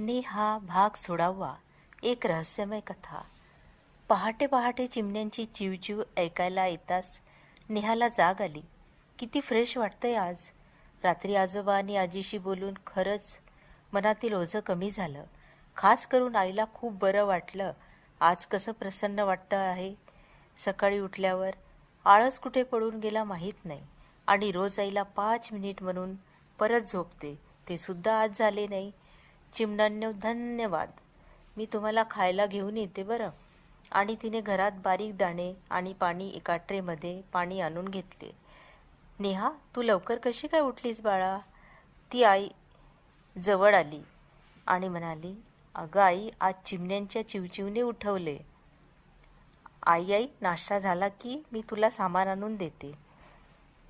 नेहा भाग सोडावा एक रहस्यमय कथा. पहाटे पहाटे चिमण्यांची चिवचिव ऐकायला येताच नेहाला जाग आली. किती फ्रेश वाटतंय आज. रात्री आजोबा आणि आजीशी बोलून खरंच मनातील ओझं कमी झालं. खास करून आईला खूप बरं वाटलं. आज कसं प्रसन्न वाटतं आहे? सकाळी उठल्यावर आळस कुठे पडून गेला माहीत नाही. आणि रोज आईला पाच मिनिट म्हणून परत झोपते. ते सुद्धा आज झाले नाही. चिमण्यांनो धन्यवाद. मी तुम्हाला खायला घेऊन येते बरं. आणि तिने घरात बारीक दाणे आणि पाणी एका ट्रेमध्ये पाणी आणून घेतले. नेहा तू लवकर कशी काय उठलीस बाळा? ती आई जवळ आली आणि म्हणाली अगं आई आज चिमण्यांच्या चिवचिवने उठवले. आई आई नाश्ता झाला की मी तुला सामान आणून देते.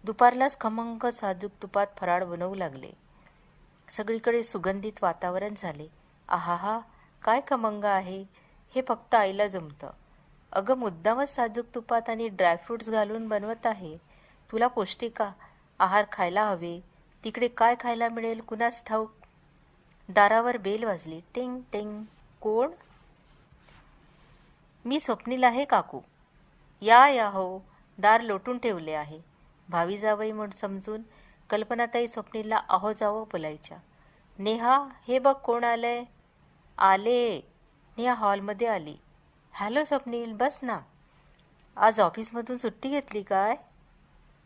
दुपारलाच खमंग साजूक तुपात फराळ बनवू लागले. सगळीकडे सुगंधित वातावरण झाले. आहाहा काय खमंग आहे? हे फक्त आईला जमतं. अगं मुद्दामच साजूक तुपात आणि ड्रायफ्रूट्स घालून बनवत आहे. तुला पौष्टिक आहार खायला हवे. तिकडे काय खायला मिळेल? कुणास ठाऊक? दारावर बेल वाजली. टिंग टिंग. कोण? मी स्वप्नील आहे काकू. या या हो. दार लोटून ठेवले आहे. भावी जावई म्हणून समजून कल्पनाताई स्वप्नीलला आहो जावं बोलायच्या. नेहा हे बघ कोण आलंय? आले. नेहा हॉलमध्ये आली. हॅलो स्वप्नील बस ना. आज ऑफिसमधून सुट्टी घेतली काय?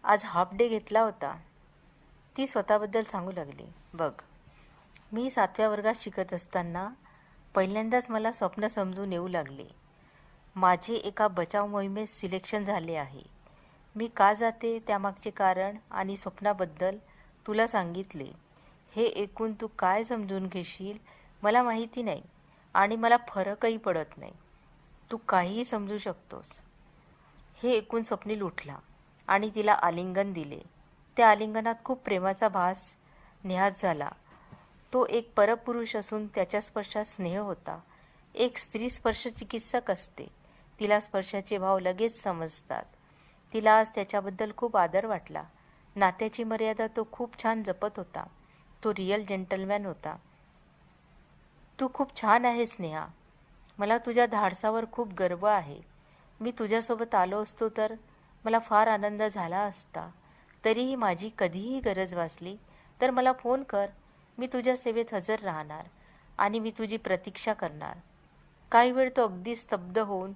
आज हाफ डे घेतला होता. ती स्वतःबद्दल सांगू लागली. बघ मी सातव्या वर्गात शिकत असताना पहिल्यांदाच मला स्वप्न समजून येऊ लागले. माझे एका बचाव मोहिमेत सिलेक्शन झाले आहे. मी का जाते त्यामागचे कारण आणि स्वप्नाबद्दल तुला सांगितले. हे ऐकून तू काय समजून घेशील मला माहिती नाही आणि मला फरकही पडत नाही. तू काहीही समजू शकतोस. हे ऐकून स्वप्नील उठला आणि तिला आलिंगन दिले. त्या आलिंगनात खूप प्रेमाचा भास नेहात झाला. तो एक परपुरुष असून त्याच्या स्पर्शात स्नेह होता. एक स्त्री स्पर्श चिकित्सक असते. तिला स्पर्शाचे भाव लगेच समजतात. तिला आज त्याच्याबद्दल खूप आदर वाटला. नात्याची मर्यादा तो खूप छान जपत होता. तो रिअल जेंटलमॅन होता. तू खूप छान आहेस नेहा मला तुझ्या धाडसावर खूप गर्व आहे. मी तुझ्यासोबत आलो असतो तर मला फार आनंद झाला असता. तरीही माझी कधीही गरज वाचली तर मला फोन कर. मी तुझ्या सेवेत हजर राहणार आणि मी तुझी प्रतीक्षा करणार. काही वेळ तो अगदी स्तब्ध होऊन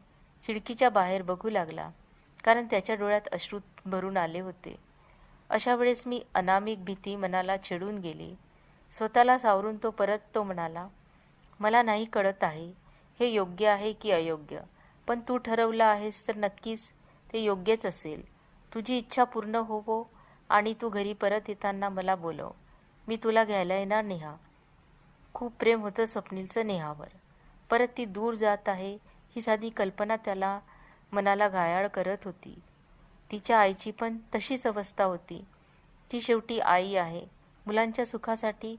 खिडकीच्या बाहेर बघू लागला. कारण त्याच्या डोळ्यात अश्रू भरून आले होते. अशा वेळेस मी अनामिक भीती मनाला छेडून गेली. स्वतःला सावरून तो परत तो म्हणाला मला नाही कळत आहे. हे योग्य आहे की अयोग्य? पण तू ठरवलं आहेस तर नक्कीच ते योग्यच असेल. तुझी इच्छा पूर्ण होवो आणि तू घरी परत येताना मला बोलव. मी तुला घ्यायला येणार नेहा. खूप प्रेम होतं स्वप्नीलचं नेहावर. परत ती दूर जात आहे ही साधी कल्पना त्याला मनाला घायाळ करत होती. तिच्या आईची पण तशीच अवस्था होती. ती शेवटी आई आहे. मुलांच्या सुखासाठी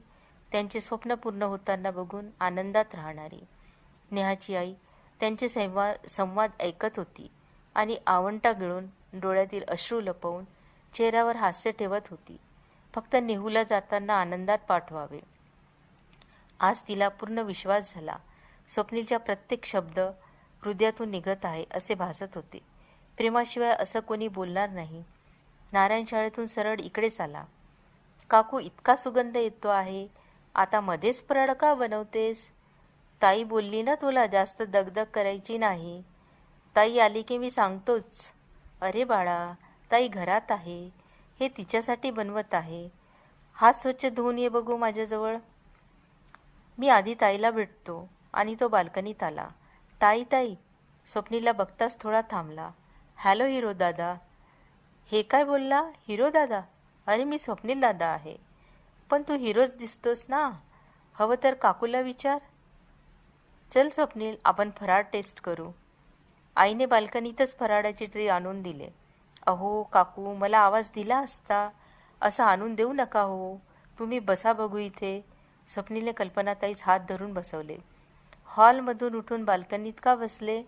त्यांचे स्वप्न पूर्ण होताना बघून आनंदात राहणारी. नेहाची आई त्यांचे संवाद संवाद ऐकत होती आणि आवंटा गिळून डोळ्यातील अश्रू लपवून चेहऱ्यावर हास्य ठेवत होती. फक्त नेहूला जाताना आनंदात पाठवावे. आज तिला पूर्ण विश्वास झाला. स्वप्नीलच्या प्रत्येक शब्द हृदयातून निघत आहे असे भासत होते. प्रेमाशिवाय असं कोणी बोलणार नाही. नारायण शाळेतून सरळ इकडेच आला. काकू इतका सुगंध येतो आहे. आता मध्येच परड का बनवतेस? ताई बोलली ना तुला जास्त दगदग करायची नाही. ताई आली की मी सांगतोच. अरे बाळा ताई घरात आहे. हे तिच्यासाठी बनवत आहे. हात स्वच्छ धुवून ये बघू माझ्याजवळ. मी आधी ताईला भेटतो आणि तो बाल्कनीत आला. ताई ताई स्वप्नीला बघताच थोडा थांबला. हॅलो हिरो दादा. हे काय बोलला? हिरो दादा? अरे मी स्वप्नील दादा आहे. पण तू हिरोच दिसतोस ना. हवं तर काकूला विचार. चल स्वप्नील आपण फराळ टेस्ट करू. आईने बाल्कनीतच फराळाची ट्री आणून दिले. अहो काकू मला आवाज दिला असता. असं आणून देऊ नका हो. तुम्ही बसा बघू इथे. स्वप्नीलने कल्पनाताईच हात धरून बसवले. हॉलमधून उठून बाल्कनीत का बसले?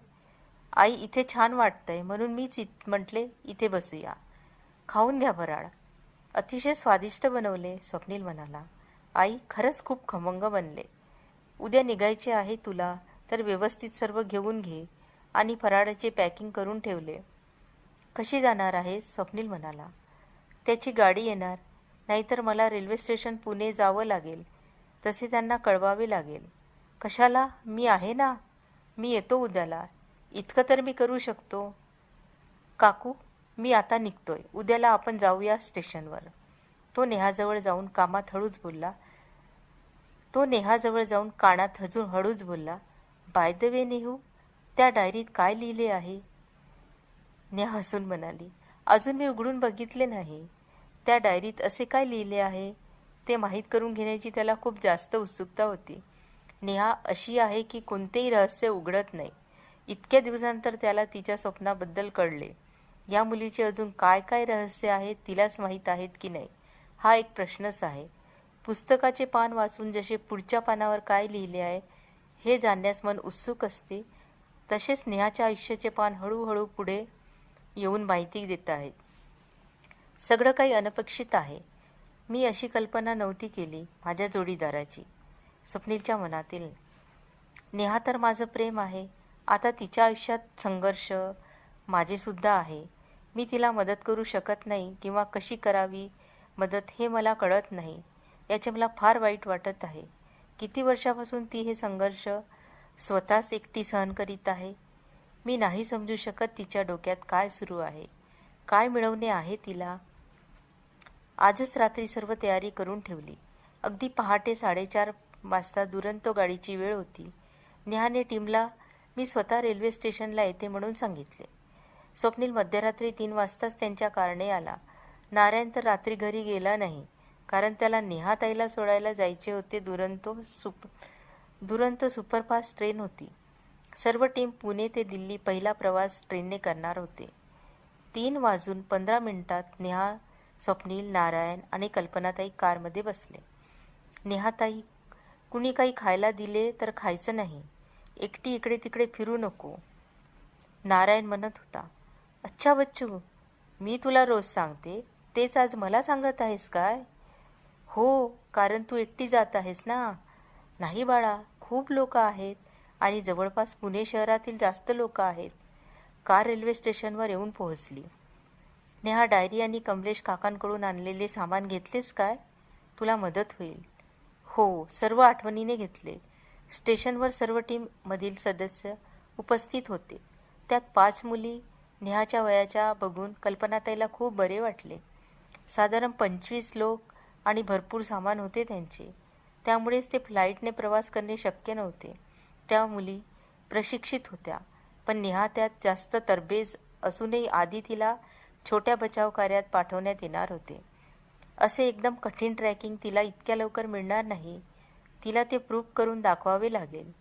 आई इथे छान वाटतंय म्हणून मीच इत म्हटले इथे बसूया. खाऊन घ्या फराळ. अतिशय स्वादिष्ट बनवले स्वप्नील म्हणाला. आई खरंच खूप खमंग बनले. उद्या निघायचे आहे तुला तर व्यवस्थित सर्व घेऊन घे. आणि फराळाचे पॅकिंग करून ठेवले. कशी जाणार आहेस स्वप्नील म्हणाला. त्याची गाडी येणार. नाहीतर मला रेल्वे स्टेशन पुणे जावं लागेल. तसे त्यांना कळवावे लागेल. कशाला? मी आहे ना? मी येतो उद्याला. इतकं तर मी करू शकतो. काकू मी आता निघतोय. उद्याला आपण जाऊया स्टेशनवर. तो नेहाजवळ जाऊन कामात हळूच बोलला. तो नेहाजवळ जाऊन कानात हजून हळूच बोलला बाय द वे नेहू त्या डायरीत काय लिहिले आहे? नेहा हसून म्हणाली अजून मी उघडून बघितले नाही. त्या डायरीत असे काय लिहिले आहे? ते माहीत करून घेण्याची त्याला खूप जास्त उत्सुकता होती. नेहा अशी आहे की कोणतेही रहस्य उघडत नाही. इतक्या दिवसानंतर त्याला तिच्या स्वप्नाबद्दल कळले. या मुलीचे अजून काय काय रहस्य आहे तिलाच माहीत आहेत की नाही? हा एक प्रश्नच आहे. पुस्तकाचे पान वाचून जसे पुढच्या पानावर काय लिहिले आहे हे जाणण्यास मन उत्सुक असते. तसेच नेहाच्या आयुष्याचे पान हळूहळू पुढे येऊन माहिती देत आहेत. सगळं काही अनपेक्षित आहे. मी अशी कल्पना नव्हती केली माझ्या जोडीदाराची. स्वप्नीलच्या मनातील नेहा तर माझं प्रेम आहे. आता तिच्या आयुष्यात संघर्ष माझेसुद्धा आहे. मी तिला मदत करू शकत नाही किंवा कशी करावी मदत हे मला कळत नाही. याचे मला फार वाईट वाटत आहे. किती वर्षापासून ती हे संघर्ष स्वतःच एकटी सहन करीत आहे? मी नाही समजू शकत तिच्या डोक्यात काय सुरू आहे. काय मिळवणे आहे तिला? आजच रात्री सर्व तयारी करून ठेवली. अगदी पहाटे साडेचार वाजता दुरंतो गाडीची वेळ होती. नेहाने टीमला मी स्वतः रेल्वे स्टेशनला येते म्हणून सांगितले. स्वप्नील मध्यरात्री तीन वाजताच त्यांच्या कारणे आला. नारायण तर रात्री घरी गेला नाही. कारण त्याला नेहाताईला सोडायला जायचे होते दुरंतो सुप दुरंतो सुपरफास्ट ट्रेन होती. सर्व टीम पुणे ते दिल्ली पहिला प्रवास ट्रेनने करणार होते. तीन वाजून पंधरा मिनिटात नेहा स्वप्नील नारायण आणि कल्पनाताई कारमध्ये बसले. नेहाताई कुणी काही खायला दिले तर खायचं नाही. एकटी इकडे तिकडे फिरू नको. नारायण म्हणत होता अच्छा बच्चू मी तुला रोज सांगते. तेच आज मला सांगत आहेस काय? हो कारण तू एकटी जात आहेस ना. नाही बाळा खूप लोक आहेत आणि जवळपास पुणे शहरातील जास्त लोक आहेत. कार रेल्वे स्टेशनवर येऊन पोहोचली. नेहा डायरी आणि कमलेश काकांकडून आणलेले सामान घेतलेस काय? तुला मदत होईल. हो सर्व आठवणीने घेतले. स्टेशनवर सर्व टीममधील सदस्य उपस्थित होते. त्यात पाच मुली नेहाच्या वयाच्या बघून कल्पनाताईला खूप बरे वाटले. साधारण पंचवीस लोक आणि भरपूर सामान होते त्यांचे. त्यामुळेच ते फ्लाईटने प्रवास करणे शक्य नव्हते. त्या मुली प्रशिक्षित होत्या पण नेहा त्यात जास्त तरबेज असूनही आधी तिला छोट्या बचाव कार्यात पाठवण्यात येणार होते. असे एकदम कठीण ट्रॅकिंग तिला इतक्या लवकर मिळणार नाही. तिला ते प्रूफ करून दाखवावे लागेल.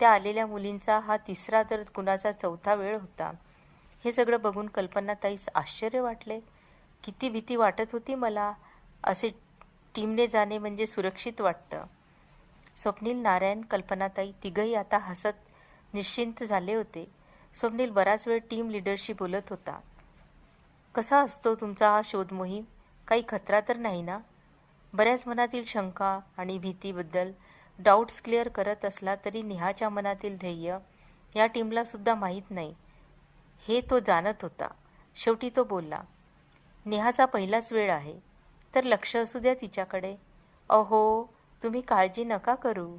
त्या आलेल्या मुलींचा हा तिसरा तर कुणाचा चौथा वेळ होता. हे सगळं बघून कल्पनाताईस आश्चर्य वाटले. किती भीती वाटत होती मला. असे टीमने जाणे म्हणजे सुरक्षित वाटतं. स्वप्नील नारायण कल्पनाताई तिघही आता हसत निश्चिंत झाले होते. स्वप्नील बराच वेळ टीम लिडरशी बोलत होता. कसा असतो तुमचा हा शोध मोहीम? काही खतरा तर नाही ना? बऱ्याच मनातील शंका आणि भीतीबद्दल डाऊट्स क्लिअर करत असला तरी नेहाच्या मनातील ध्येय या टीमला सुद्धा माहीत नाही. हे तो जाणत होता. शेवटी तो बोलला नेहाचा पहिलाच वेळ आहे. तर लक्ष असू द्या तिच्याकडे. अहो तुम्ही काळजी नका करू.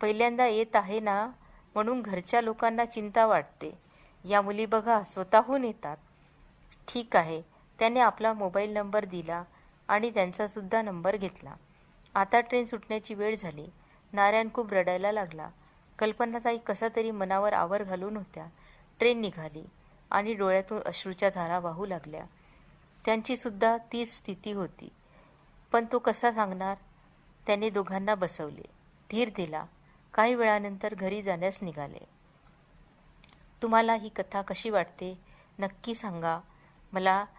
पहिल्यांदा येत आहे ना म्हणून घरच्या लोकांना चिंता वाटते. या मुली बघा स्वतःहून येतात. ठीक आहे. त्याने आपला मोबाईल नंबर दिला आणि त्यांचासुद्धा नंबर घेतला. आता ट्रेन सुटण्याची वेळ झाली. नारायण खूप रडायला लागला. कल्पनाताई कसा तरी मनावर आवर घालून होत्या. ट्रेन निघाली आणि डोळ्यातून अश्रूच्या धारा वाहू लागल्या. त्यांचीसुद्धा तीच स्थिती होती. पण तो कसा सांगणार? त्याने दोघांना बसवले. धीर दिला. काही वेळानंतर घरी जाण्यास निघाले. तुम्हाला ही कथा कशी वाटते? नक्की सांगा. मला